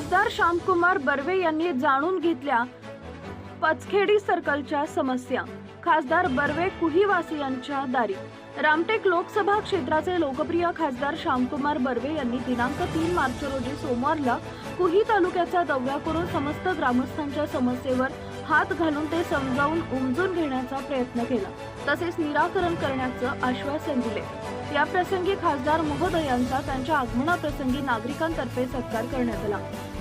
खासदार श्यामकुमार बर्वे यांनी जाणून घेतल्या पचखेडी सर्कलच्या समस्या. खासदार बर्वे कुहीवासियांच्या दारी. रामटेक लोकसभा क्षेत्राचे लोकप्रिय खासदार श्यामकुमार बर्वे यांनी दिनांक तीन मार्च रोजी सोमवारला कुही तालुक्याचा दौरा करून समस्त ग्रामस्थांच्या समस्येवर हात घालून ते समजावून उमजून घेण्याचा प्रयत्न केला. तसेच निराकरण करण्याचं आश्वासन दिले. या प्रसंगी खासदार महोदयांचा त्यांच्या आगमनाप्रसंगी नागरिकांतर्फे सत्कार करण्यात आला.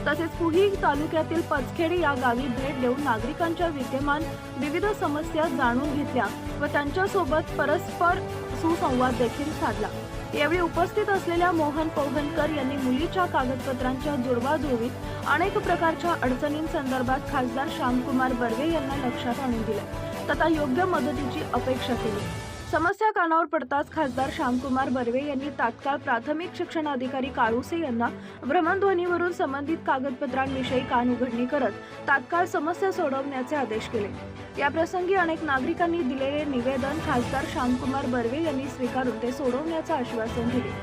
तसेच कुही तालुक्यातील पचखेडी या गावी भेट देऊन नागरिकांच्या विद्यमान विविध समस्या जाणून घेतल्या व त्यांच्यासोबत परस्पर सुसंवाद देखील साधला. यावेळी उपस्थित असलेल्या मोहन पोहनकर यांनी मुलीच्या कागदपत्रांच्या जुळवाजुळवीत अनेक प्रकारच्या अडचणींसंदर्भात खासदार श्यामकुमार बर्वे यांना लक्षात आणून दिले. तथा योग्य मदतीची अपेक्षा केली. समस्या कानावर पडताच खासदार श्यामकुमार बर्वे यांनी तात्काळ प्राथमिक शिक्षणाधिकारी काळुसे यांना भ्रमणध्वनीवरून संबंधित कागदपत्रांविषयी कान उघडणी करत तात्काळ समस्या सोडवण्याचे आदेश केले. याप्रसंगी अनेक नागरिकांनी दिलेले निवेदन खासदार श्यामकुमार बर्वे यांनी स्वीकारून ते सोडवण्याचे आश्वासन दिले.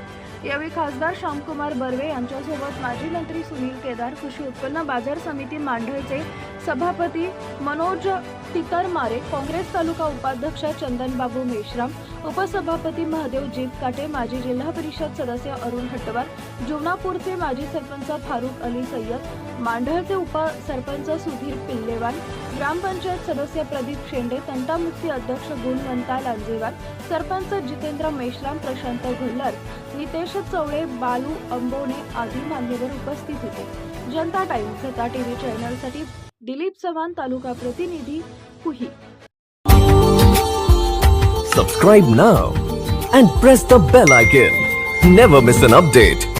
यावेळी खासदार श्यामकुमार बर्वे यांच्यासोबत माजी मंत्री सुनील केदार कृषी उत्पन्न बाजार समिती मांढळचे सभापती मनोज तितरमारे काँग्रेस तालुका उपाध्यक्ष चंदनबाबू मेश्राम उपसभापती महादेव जीतकाटे माजी जिल्हा परिषद सदस्य अरुण हट्टवार जुनापूरचे माजी सरपंच फारुख अली सय्यद मांढळचे उपसरपंच सुधीर पिल्लेवाल ग्रामपंचायत सदस्य प्रदीप शेंडे तंटामुक्ती अध्यक्ष गुणवंता लांजेवार सरपंच जितेंद्र मेश्राम प्रशांत घोल्लर नितेश चवळे बालू अंबोणे आदी मान्यवर उपस्थित होते. जनता टाइम्स टी टीव्ही चॅनलसाठी दिलीप चव्हाण तालुका प्रतिनिधी Kuhi Subscribe now and press the bell icon. Never miss an update.